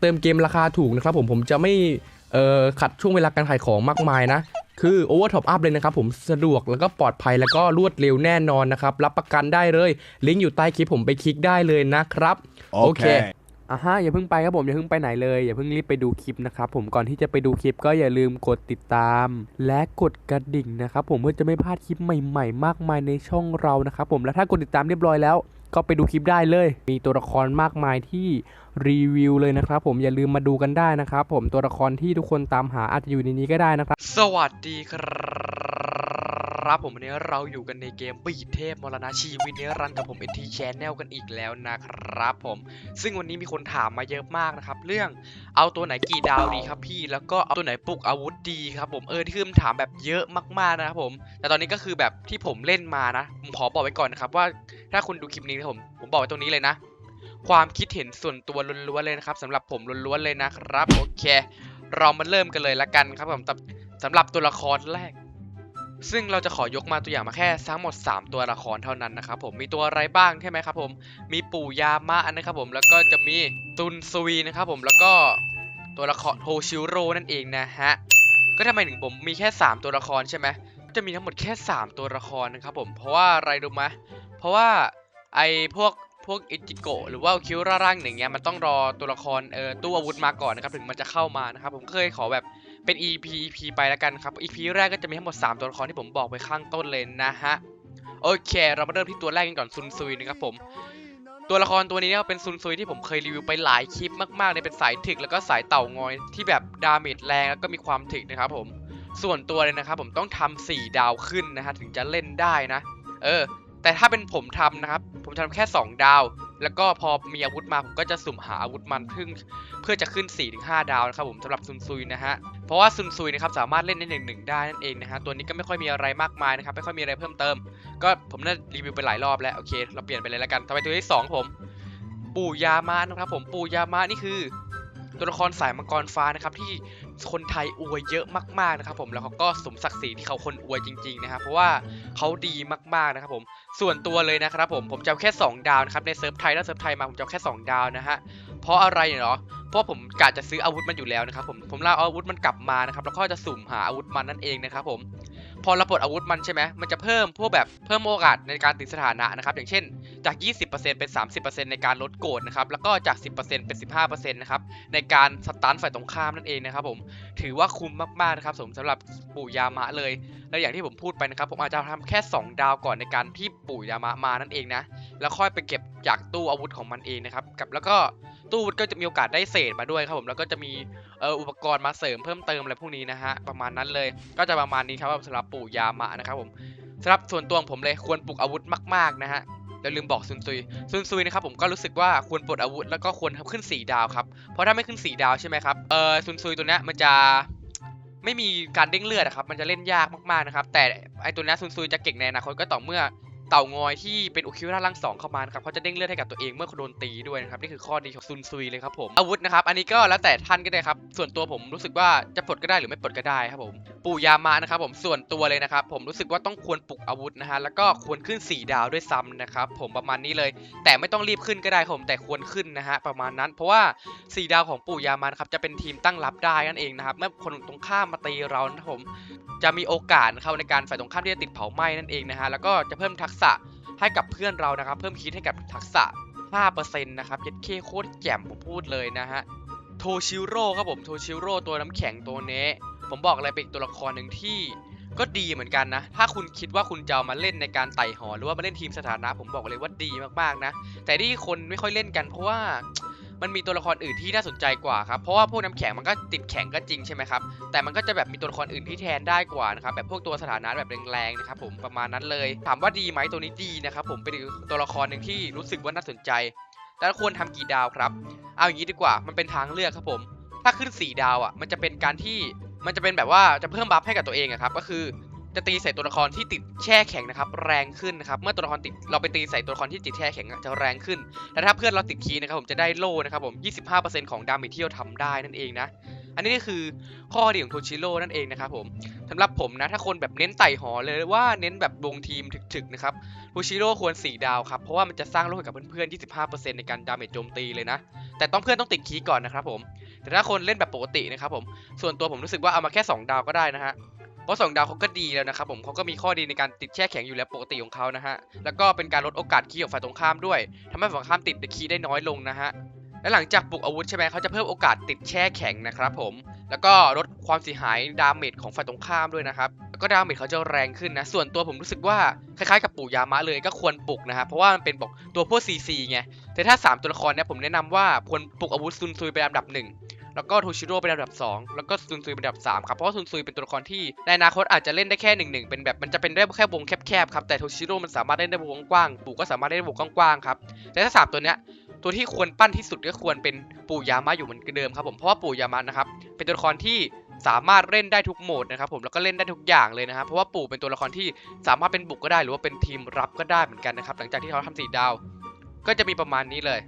เติมเกมราคาถูกนะครับผมผมจะไม่เอ่อขัดช่วงเวลาการขายของมากมายนะ คือ Over Top Up เลยนะครับผมสะดวกแล้วก็ปลอดภัยแล้วก็รวดเร็วแน่นอนนะครับ รับประกันได้เลย ลิงก์อยู่ใต้คลิปผมไปคลิกได้เลยนะครับ โอเคอะฮะอย่าเพิ่งไปครับผมอย่าเพิ่งไปไหนเลยอย่าเพิ่งรีบไปดูคลิปนะครับผมก่อนที่จะไปดูคลิปก็อย่าลืมกดติดตาม และกดกระดิ่งนะครับผมเพื่อจะไม่พลาดคลิปใหม่ ๆ มากมายในช่องเรานะครับผมและถ้ากดติดตามเรียบร้อยแล้ว ก็ไปดูคลิปได้เลย มีตัวละครมากมายที่รีวิวเลยนะครับผมอย่าลืมมาดูกันได้นะครับผมตัวละครที่ทุกคนตามหาอาจจะอยู่ในนี้ก็ได้นะครับ สวัสดีครับ ครับผมวันนี้เราอยู่กันในเกมบีเทพมรณะชีวิตนี้รันกับผมเอทีแชนแนลกันอีกแล้วนะครับผม ซึ่งวันนี้มีคนถามมาเยอะมากนะครับ เรื่องเอาตัวไหนกี่ดาวดีครับพี่ แล้วก็เอาตัวไหนปลุกอาวุธดีครับผมเออที่คือคำถามแบบเยอะมากๆนะครับผม แต่ตอนนี้ก็คือแบบที่ผมเล่นมานะผมขอบอกไว้ก่อนนะครับว่าถ้าคุณดูคลิปนี้นะผมผมบอกไว้ตรงนี้เลยนะ ความคิดเห็นส่วนตัวล้วนๆเลยนะครับสำหรับผมล้วนๆเลยนะครับโอเค เรามาเริ่มกันเลยละกันครับผมสำหรับตัวละครแรก ซึ่งเราจะขอยกมาตัวอย่างมาแค่ทั้งหมด 3 ตัวละครเท่านั้นนะครับผมมีตัวอะไรบ้างใช่ไหมครับผมมีปู่ยามะนะครับผมแล้วก็จะมีตุนซุยนะครับผมแล้วก็ตัวละครโฮชิโร่นั่นเองนะฮะก็ทำไมถึงผมมีแค่ 3 ตัวละครใช่ไหมจะมีทั้งหมดแค่ 3 ตัวละครนะครับผมเพราะว่าอะไรรู้ไหมเพราะว่าไอพวกพวกอิจิโกะหรือว่าคิวร่าร่างอย่างเงี้ยมันต้องรอตัวละครเออตู้อาวุธมาก่อนนะครับถึงมันจะเข้ามานะครับผมเคยขอแบบ เป็น EP EP ไปแล้วกันครับ EP แรกก็จะมีทั้งหมด 3 ตัวละครที่ผมบอกไปข้างต้นเลยนะฮะ โอเค เรามาเริ่มที่ตัวแรกกันก่อนซุนซุยนะครับผม ตัวละครตัวนี้เนี่ยเป็นซุนซุยที่ผมเคยรีวิวไปหลายคลิปมากๆเลยเป็นสายถึกแล้วก็สายเต่างอยที่แบบดาเมจแรงแล้วก็มีความถึกนะครับผม ส่วนตัวเลยนะครับผมต้องทำ4ดาวขึ้นนะฮะถึงจะเล่นได้นะ เออ แต่ถ้าเป็นผมทำนะครับ ผมทำแค่ 2 ดาว แล้วก็พอมีอาวุธมาผมก็จะสุ่มหาอาวุธมันเพื่อเพื่อจะขึ้น 4-5 ดาวนะครับผมสำหรับซุนซุยนะฮะเพราะว่าซุนซุยนะครับสามารถเล่นได้หนึ่งหนึ่งได้นั่นเองนะฮะตัวนี้ก็ไม่ค่อยมีอะไรมากมายนะครับไม่ค่อยมีอะไรเพิ่มเติม ก็ผมน่ารีวิวไปหลายรอบแล้วโอเค เราเปลี่ยนไปเลยแล้วกันต่อไปตัวที่สองผม ปู่ยามะนะครับผมปู่ยามะนี่คือ ตัวละครสายมังกรฟ้านะครับที่คนไทยอวยเยอะมากๆนะครับ ผมแล้วเขาก็สมศักดิ์ศรีที่เขาคนอวยจริงๆนะครับเพราะว่าเขาดีมากๆนะครับผมส่วนตัวเลยนะครับผมผมจะแค่ 2 ดาวนะครับในเซิร์ฟไทยถ้าเซิร์ฟไทยมาผมจะแค่ 2 ดาวนะฮะเพราะอะไรเนาะเพราะผมกะจะซื้ออาวุธมันอยู่แล้วนะครับผมผมล่าอาวุธมันกลับมานะครับแล้วก็จะสุ่มหาอาวุธมันนั่นเองนะครับผม พอเราปลดอาวุธมันใช่ไหมมันจะเพิ่มพวกแบบเพิ่มโอกาสในการติดสถานะนะครับ อย่างเช่นจาก 20%เป็น 30%ในการลดโกรธนะครับ แล้วก็จาก 10%เป็น 15%นะครับในการสตันฝ่ายตรงข้ามนั่นเองนะครับผม ถือว่าคุ้มมากๆนะครับผมสำหรับปู่ยามะเลย และอย่างที่ผมพูดไปนะครับ ผมอาจจะทำแค่ 2 ดาวก่อนในการที่ปู่ยามะมานั่นเองนะ แล้วค่อยไปเก็บ จากตู้อาวุธของมันเองนะครับกับแล้วก็ตู้อาวุธก็จะมีโอกาสได้เศษมาด้วยครับผมแล้วก็จะมีเอ่ออุปกรณ์มาเสริมเพิ่มเติมอะไรพวกนี้นะฮะประมาณนั้นเลย ก็จะประมาณนี้ครับสำหรับปู่ยามะนะครับผมสำหรับส่วนตัวผมเลยควรปลุกอาวุธมากๆนะฮะอย่าลืมบอกซุนซุยซุนซุยนะครับผมก็รู้สึกว่าควรปลดอาวุธแล้วก็ควรขึ้น4ดาวครับเพราะถ้าไม่ขึ้น4ดาวใช่ไหมครับเออซุนซุยตัวเนี้ยมันจะไม่มีการเด้งเลือดอะครับมันจะเล่นยากมากๆนะครับแต่ไอตัวนี้ซุนซุยจะเก่งในอนาคตก็ต่อเมื่อ เต่างอยที่เป็นอุคิวราร่างสองเข้ามานะครับเขาจะเด้งเลือดให้กับตัวเองเมื่อโดนตีด้วยนะครับนี่คือข้อดีของซุนซุยเลยครับผมอาวุธนะครับอันนี้ก็แล้วแต่ท่านก็ได้ครับส่วนตัวผมรู้สึกว่าจะปลดก็ได้หรือไม่ปลดก็ได้ครับผมปู่ยามะนะครับผมส่วนตัวเลยนะครับผมรู้สึกว่าต้องควรปลุกอาวุธนะฮะแล้วก็ควรขึ้น 4 ดาวด้วยซ้ำนะครับผมประมาณนี้เลย แต่ไม่ต้องรีบขึ้นก็ได้ครับผมแต่ควรขึ้นนะฮะประมาณนั้น เพราะว่า 4 ดาวของปู่ยามันครับจะเป็นทีมตั้งรับได้นั่นเองนะครับเมื่อคนตรงข้ามมาตีเรานะครับผมจะมีโอกาสนะครับในการฝ่ายตรงข้ามที่จะติดเผาไหม้นั่นเองนะฮะแล้วก็จะเพิ่มทักษะให้กับเพื่อนเรานะครับ เพิ่มคิดให้กับทักษะ 5%นะครับเย็ดเคโคตรแจ่มผมพูดเลยนะฮะ โทชิโร่ครับผมโทชิโร่ตัวน้ำแข็งตัวเนี้ ผมบอกเลยเป็นตัวละครหนึ่งที่ก็ดีเหมือนกันนะ ถ้าคุณคิดว่าคุณจะามาเล่นในการไต่หอ หรือว่ามาเล่นทีมสถานะ ผมบอกเลยว่าดีมากๆนะ แต่ที่คนไม่ค่อยเล่นกันเพราะว่า มันมีตัวละครอื่นที่น่าสนใจกว่าครับเพราะว่าพวกน้ำแข็งมันก็ติดแข็งก็จริงใช่ไหมครับแต่มันก็จะแบบมีตัวละครอื่นที่แทนได้กว่านะครับแบบพวกตัวสถานะแบบแรงๆนะครับผมประมาณนั้นเลยถามว่าดีไหมตัวนี้ดีนะครับผมเป็นตัวละครหนึ่งที่รู้สึกว่าน่าสนใจแล้วควรทำกี่ดาวครับ เอาอย่างนี้ดีกว่า มันเป็นทางเลือกครับผม ถ้าขึ้น 4 ดาวอะ มันจะเป็นการที่ มันจะเป็นแบบว่าจะเพิ่มบัฟให้กับตัวเองอะครับ ก็คือ จะตีใส่ตัวละครที่ติดแช่แข็งนะครับ แรงขึ้นนะครับ เมื่อตัวละครติดเราไปตีใส่ตัวละครที่ติดแช่แข็งจะแรงขึ้นแต่ถ้าเพื่อนเราติดคีย์นะครับผมจะได้โล่นะครับผม25%ของดาเมจที่เราทำได้นั่นเองนะ อันนี้ก็คือข้อดีของโทชิโร่นั่นเองนะครับผมสำหรับผมนะถ้าคนแบบเน้นไต่หอเลยว่าเน้นแบบวงทีมถึกๆนะครับโทชิโร่ควร 4 ดาวครับเพราะว่ามันจะสร้างโลกให้กับเพื่อนๆ25%ในการดาเมจโจมตีเลยนะ แต่ต้องเพื่อนต้องติดคีย์ก่อนนะครับผมแต่ถ้าคนเล่นแบบปกตินะครับผมส่วนตัวผมรู้สึกว่าเอามาแค่ 2 ดาวก็ได้นะฮะ เพราะ2ดาวเขาก็ดีแล้วนะครับผมเขาก็มีข้อดีในการติดแช่แข็งอยู่แล้วปกติของเขานะฮะ แล้วก็เป็นการลดโอกาสคีย์ของฝ่ายตรงข้ามด้วยทำให้ฝ่ายตรงข้ามติดคีย์ได้น้อยลงนะฮะ และหลังจากปลุกอาวุธใช่ไหมเขาจะเพิ่มโอกาสติดแช่แข็งนะครับผม แล้วก็ลดความเสียหายดาเมจของฝ่ายตรงข้ามด้วยนะครับ แล้วก็ดาเมจเขาจะแรงขึ้นนะ ส่วนตัวผมรู้สึกว่าคล้ายๆกับปู่ยามะเลยก็ควรปลุกนะครับเพราะว่ามันเป็นบอกตัวพวกซีซีไง แต่ถ้า 3 ตัวละครเนี่ยผมแนะนำว่าควรปลุกอาวุธซุนซุยเป็นอันดับหนึ่ง แล้วก็โทชิโร่เป็นอันดับ 2 แล้วก็ซุนซุยเป็นอันดับ 3 ครับ เพราะว่าซุนซุยเป็นตัวละครที่ในอนาคตอาจจะเล่นได้แค่หนึ่งหนึ่งเป็นแบบมันจะเป็นได้แค่วงแคบๆครับแต่โทชิโร่มันสามารถเล่นได้วงกว้างๆปู่ก็สามารถเล่นได้วงกว้างๆครับแต่ถ้า 3 ตัวเนี้ยตัวที่ควรปั้นที่สุดก็ควรเป็นปู่ยามะอยู่เหมือนเดิมครับผมเพราะว่าปู่ยามะนะครับเป็นตัวละครที่สามารถเล่นได้ทุกโหมดนะครับผมแล้วก็เล่นได้ทุกอย่างเลยนะครับเพราะว่าปู่เป็นตัวละครที่สามารถเป็นบุกก็ได้ หรือว่าเป็นทีมรับก็ได้เหมือนกันนะครับหลังจากที่เขาทำสีดาว ก็จะมีประมาณนี้เลย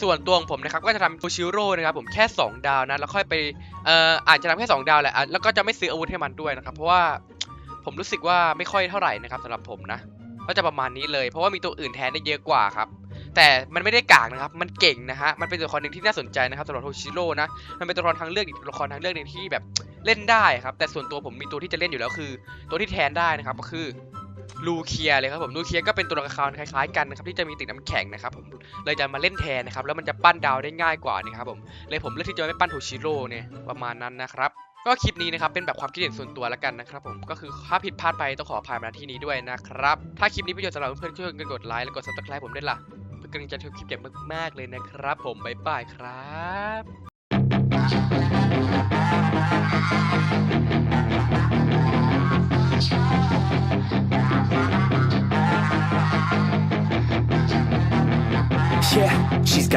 ส่วนตัวของผมนะครับก็จะทำโทชิโร่นะครับผมแค่ 2 ดาวนะแล้วค่อยไปเอ่ออาจจะทำแค่ 2 ดาวแหละอะแล้วก็จะไม่ซื้ออาวุธให้มันด้วยนะครับเพราะว่าผมรู้สึกว่าไม่ค่อยเท่าไหร่นะครับสำหรับผมนะก็จะประมาณนี้เลย เพราะว่ามีตัวอื่นแทนได้เยอะกว่าครับแต่มันไม่ได้กากนะครับ มันเก่งนะฮะ มันเป็นตัวละครหนึ่งที่น่าสนใจนะครับสำหรับโทชิโร่นะ มันเป็นตัวละครทางเลือกอีกตัวละครทางเลือกหนึ่งที่แบบเล่นได้ครับ แต่ส่วนตัวผมมีตัวที่จะเล่นอยู่แล้วคือ ตัวที่แทนได้นะครับ ก็คือ ลูเคียเลยครับผมลูเคียก็เป็นตัวละครคล้ายๆกันนะครับที่จะมีติดน้ำแข็งนะครับผมเลยจะมาเล่นแทนนะครับแล้วมันจะปั้นดาวได้ง่ายกว่านี่ครับผมเลยผมเลือกที่จะไม่ปั้นโทชิโร่เนี่ยประมาณนั้นนะครับก็คลิปนี้นะครับเป็นแบบความคิดเห็นส่วนตัวแล้วกันนะครับผมก็คือถ้าผิดพลาดไปต้องขออภัยมาที่นี้ด้วยนะครับถ้าคลิปนี้ประโยชน์สำหรับเพื่อนๆช่วยกันกดไลค์และกด subscribe ผมด้วยล่ะเพื่อกำลังใจทุกคลิปอย่างมากๆเลยนะครับ ผมบ๊ายบายครับ Yeah, she's